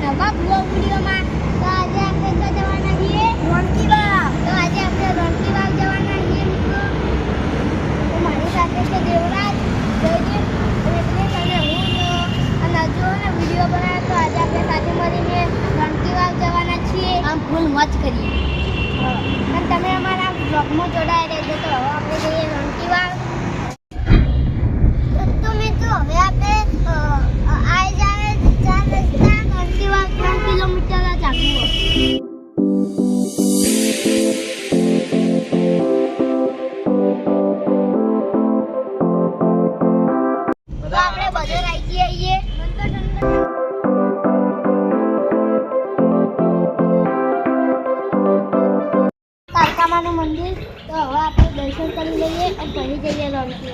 નવા બ્લોગ વિડીયોમાં. તો આજે આપણે તો જવાના છીએ રોણકી તો આજે આપણે રોણકી જવાના છીએ તો મારી સાથે છે દેવરાજ જયદીપ રત્નેશ અને હું અને હજુ વીડિયો બનાવ્યો તો આજે આપણે સાથે મળીને રોણકી જવાના છીએ. આમ ફૂલ મોજ કરીએ. અને તમે અમારા બ્લોગમાં જોડાઈ રહેજો તો હવે આપણે જઈએ રોણકી વાવ કાળકામાનું મંદિર, તો હવે આપણે દર્શન કરી લઈએ અને પછી જઈએ રોણકી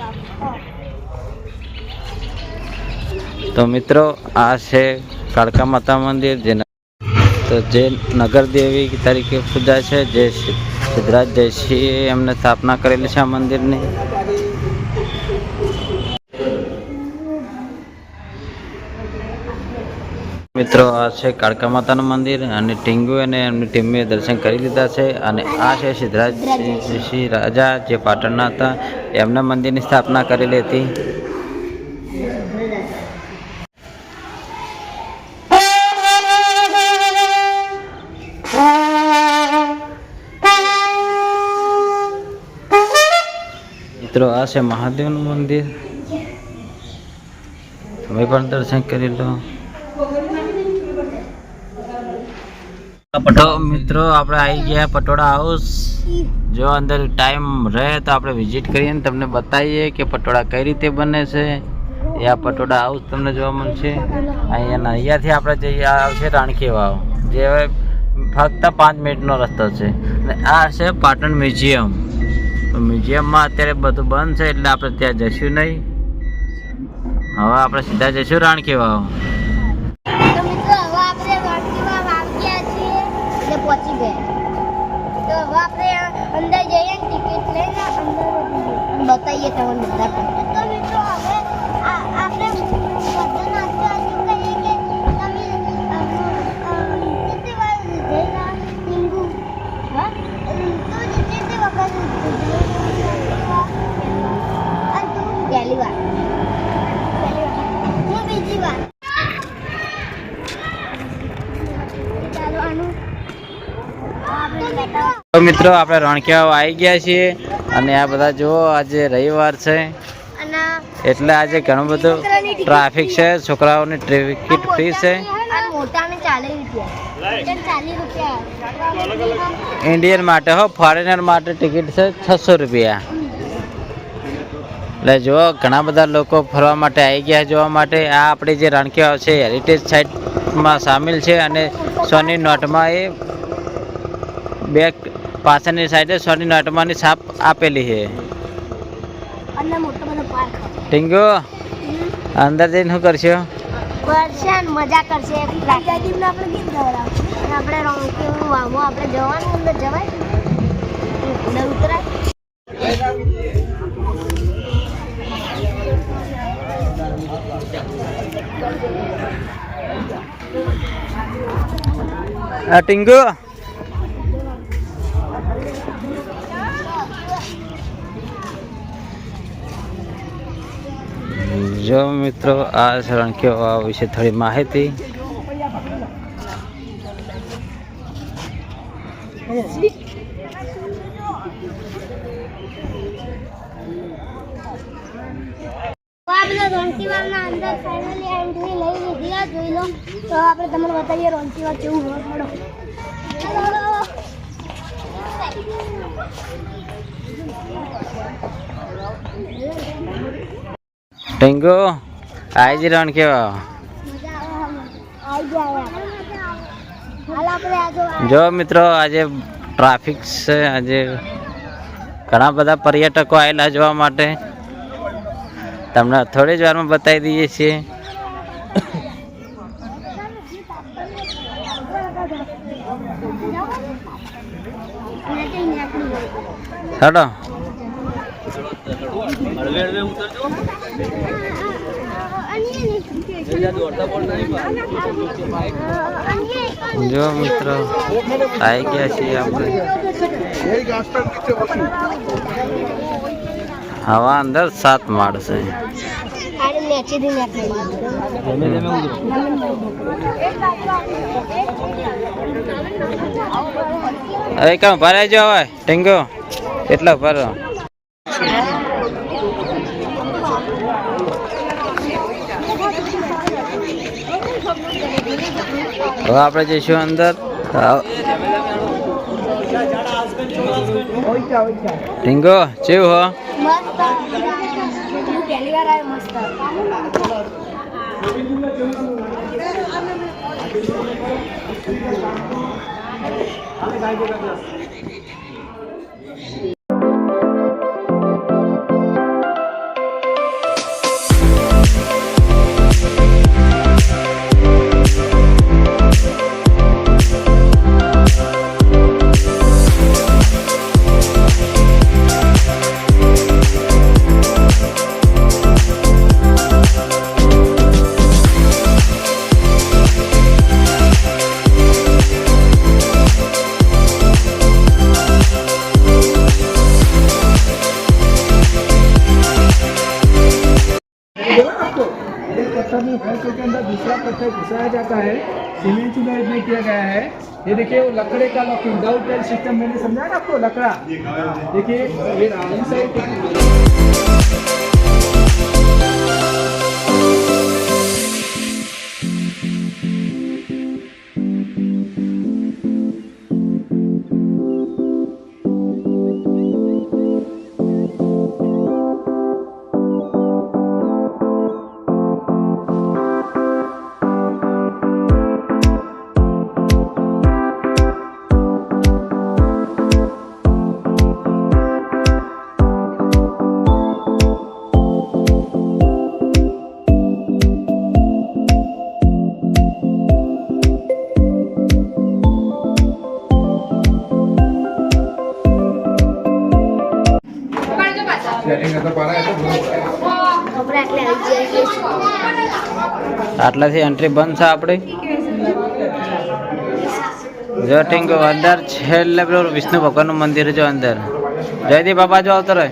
તો મિત્રો, આ છે કાળકા માતા મંદિર, જે તો જે નગર દેવી તરીકે પૂજા છે, જે સિદ્ધરાજ જયસિંહે એમને સ્થાપના કરેલી છે આ મંદિરની. મિત્રો, આ છે કાળકા માતાનું મંદિર અને ટીંગુ અને એમની ટીમે દર્શન કરી લીધા છે અને આ છે સિદ્ધરાજ રાજા જે પાટણના હતા, એમના મંદિરની સ્થાપના કરેલી હતી. મિત્રો, આ છે મહાદેવનું મંદિર. તમે પણ દર્શન કરી લો. પટો મિત્રો, આપણે આવી ગયા પટોળા હાઉસ જો અંદર ટાઈમ રહે તો આપણે વિઝિટ કરીએ ને તમને બતાવીએ કે પટોળા કઈ રીતે બને છે. એ આ પટોળા હાઉસ તમને જોવા મળશે. અહીંયાના, અહીંયાથી આપણે જઈએ આવશે રાણકી વાવ. જે હવે ફક્ત પાંચ મિનિટનો રસ્તો છે. અને આ છે પાટણ મ્યુઝિયમ. તો મ્યુઝિયમમાં અત્યારે બધું બંધ છે એટલે આપણે ત્યાં જઈશું નહીં. હવે આપણે સીધા જઈશું રાણકી વાવ તો મિત્રો હવે આપણે રોણકી વાવ આવી ગયા છીએ એટલે પહોંચી ગયા તો હવે આપણે અંદર જઈએ ને ટિકિટ લઈને અંદર અને બતાવીએ તમને બધા પણ તો મિત્રો હવે આ- આપણે બધાને આજુબાજુ કહીએ કે તમે અ, અ, કેટલી વાર જઈના હિંગુ હા તું જ કેટલી વખત જઈના? અને તું પહેલી વાર પહેલી વાર હું બીજી વાર તો મિત્રો, આપણે રણકીવાવ આવી ગયા છીએ અને આ બધા જુઓ, આજે રવિવાર છે. એટલે આજે ઘણું બધું ટ્રાફિક છે. છોકરાઓની ટિકિટ ફ્રી છે. ઇન્ડિયન માટે હો ફોરેનર માટે ટિકિટ છે છસો રૂપિયા. એટલે જુઓ, ઘણા બધા લોકો ફરવા માટે આવી ગયા જોવા માટે. આ આપણી જે રણકીવાવ છે હેરિટેજ સાઇટમાં સામેલ છે અને સોની નોટમાં એ બે પાછળની સાઈડે સોની નોટમાંની છાપ આપેલી છે. ટીંગો અંદર જઈને શું કરશો? મજા કરશે આપણે ગીત ગવડાવશું આપણે રોંકી વાવમાં આપણે જવાનું અંદર જવાય. ઉતરાય. ટીંગુ. જો મિત્રો આ સળંકીઓ વિશે થોડી માહિતી. આપણે અંદર. ટીંગુ? આઈ આપણે આ જો મિત્રો, આજે ટ્રાફિક છે, આજે ઘણા બધા પર્યટકો આવેલા જોવા માટે. તમને થોડી જ વારમાં બતાવી દઈએ છીએ. નેટી જો મિત્રો આવી ગયા છીએ આપણે. હવા અંદર સાત માળ છે. હવે કામ ભરાઈ જાવ હવે ટેંગો કેટલો ભરો? હવે આપણે જઈશું અંદર. ટીંગો ચેવ હો? મસ્ત. सीमेंट चूल्हा इसमें किया गया है ये देखिए वो लकड़े का लॉकिंग विदाउट टेल सिस्टम मैंने समझाया ना आपको लकड़ा देखिए ये राउंड साइड આટલાથી એન્ટ્રી બંધ છે આપણી જો ટીંગો અંદર છેલ્લે પેલું વિષ્ણુ ભગવાનનું મંદિર જો અંદર. જયદીપ બાપા જો આવતો રહે.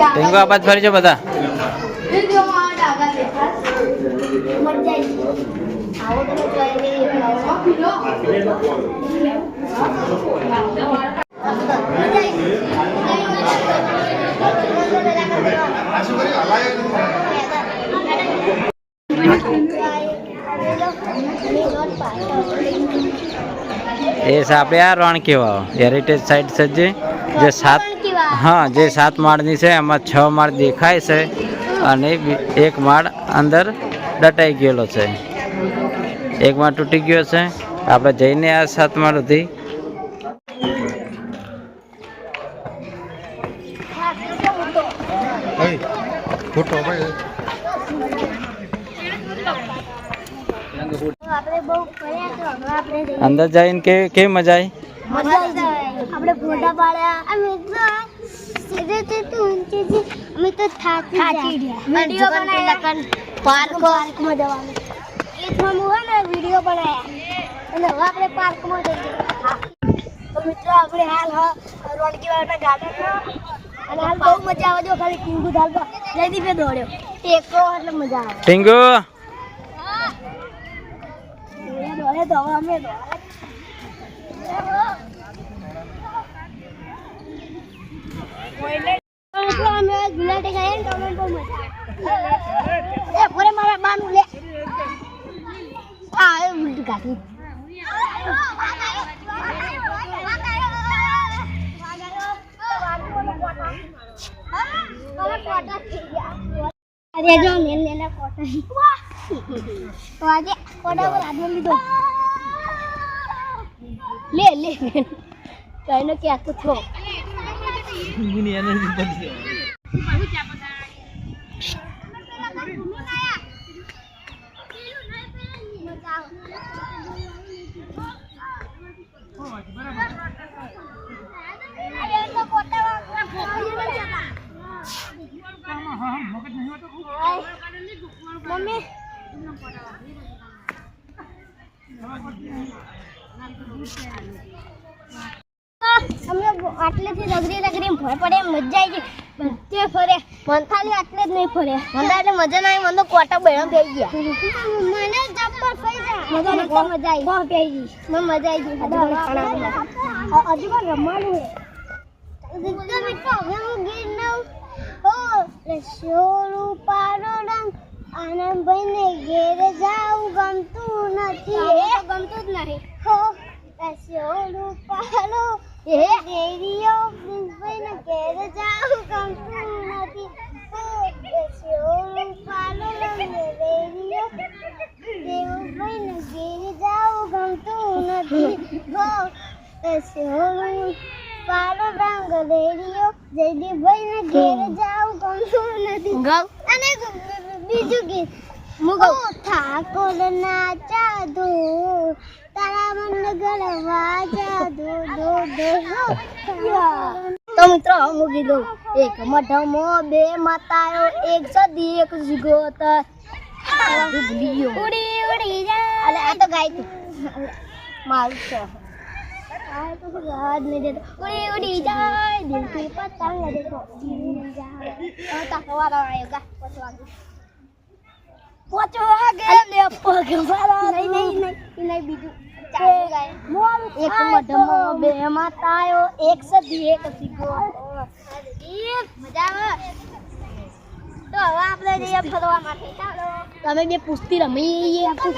ટીંગો આપાત ફરી જો બધા એ સાપે આ રણ કેવા હેરિટેજ સાઇટ છે જે સાત. હા જે સાત માળની છે એમાં છ માળ દેખાય છે અને એક માળ અંદર દટાઈ ગયેલો છે. એક માળ તૂટી ગયો છે. આપણે જઈને આ સાત માળ સુધી આપણે બહુ ફર્યા તો હવે આપણે જઈએ. અંદર જઈને કે કેવી મજા મજા આવી. આપણે ફોટા પાડ્યા અમે તે સીધે તો ઊંચી છે. અમે તો થાકી ગયા. વિડિયો બનાવ્યા પાર્ક પાર્કમાં જવાનું. એથમાં હું હોય ને વિડિયો બનાવ્યા અને હવે આપણે પાર્કમાં જઈએ. તો મિત્રો આપણે હાલ હ રોણકી વાળાના ગાર્ડનમાં અને હાલ બહુ મજા આવે જો ખાલી કિંગુ ધાલ પર જયદીપે દોડ્યો. ટેકો એટલે મજા આવે. ટીંગુ. દોડે તો હવે અમે દોડે મિત્રો અમે ગુલાટી ખાઈએ ને તો અમને બહુ મજા આવે. એ ફરે મારા બાનું લે આ એ ઉલટી કાઢી અરે જો ને ને કોટા તો આજે ક્યાં તો પડી મમ્મી અમે આટલેથી રગડી પડે મજા આવી ગઈ. બધે ફરે. મન ખાલી આટલે જ નહીં ફરે. મને એટલે મજા ના આવી મને તો કોટા બેણો થઈ ગયા. મને જબ્બર થઈ જાય. મજા તો મજા આવી બહુ થઈ ગઈ. મને મજા આવી ગઈ. હજુ પણ રમવાનું છે મિત્રો મિત્રો હવે હું ગીત નવ ઓ રસ્યોરું પારો રંગ. આનંદભાઈ ને ઘેર જાવું ગમતું નથી. ગમતું જ નહીં. હો રસ્યોરું પારો એ રેડિયો? પ્રિન્સભાઈ ને ઘેર જાવું ગમતું નથી. પારો રંગ રેડિયો? જયદીપભાઈ ને ઘેર જાવ ગમતું નથી. અને બીજું ગીત. હું ગાઉં નાચા ના તો મિત્રો મૂકી દઉં. એક મઢમો, બે માતાઓ, એક સદી, એક જુગોત ઉડી ઉડી જાય તો ગાય ઉડી ઉડી જાય. દિલ નહીં, બીજું. એક મઢમો બે માતાઓ એક સદી એક સીગો તો હવે આપણે જઈએ ફરવા માટે ચાલો તમે બે પુસ્તી રમી અમે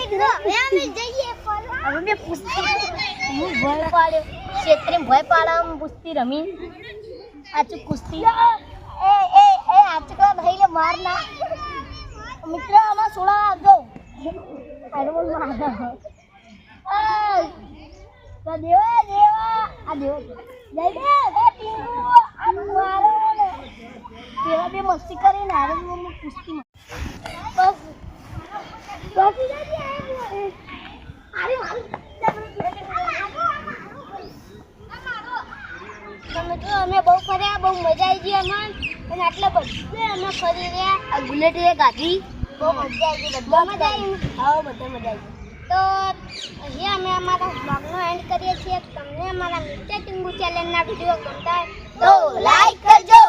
જઈએ ફરવા બે પુસ્તી હું ભય પાડ્યો. ક્ષેત્રે ભય પુસ્તી રમી. આચું કુસ્તી એ એ એ આચકડા ભાઈને માર ના મિત્ર આમાં સોળા અરે માર તો દેવા દેવા આ દેવો. પેલા બે મસ્તી કરીને હારે હું કુસ્તી બસ તો અમે બહુ ફર્યા બહુ મજા આવી ગઈ અમને. અને આટલા બધે અમે ફરી રહ્યા. આ બુલેટ એ ગાડી બહુ મજા આવી ગઈ બધા મજા આવી હા બધા મજા આવી તો અહીં અમે અમારા બ્લોગનો એન્ડ કરીએ છીએ. તમને અમારા મિસ્ટર ટીંગુ ચેનલના વીડિયો ગમતા હોય તો લાઈક કરજો.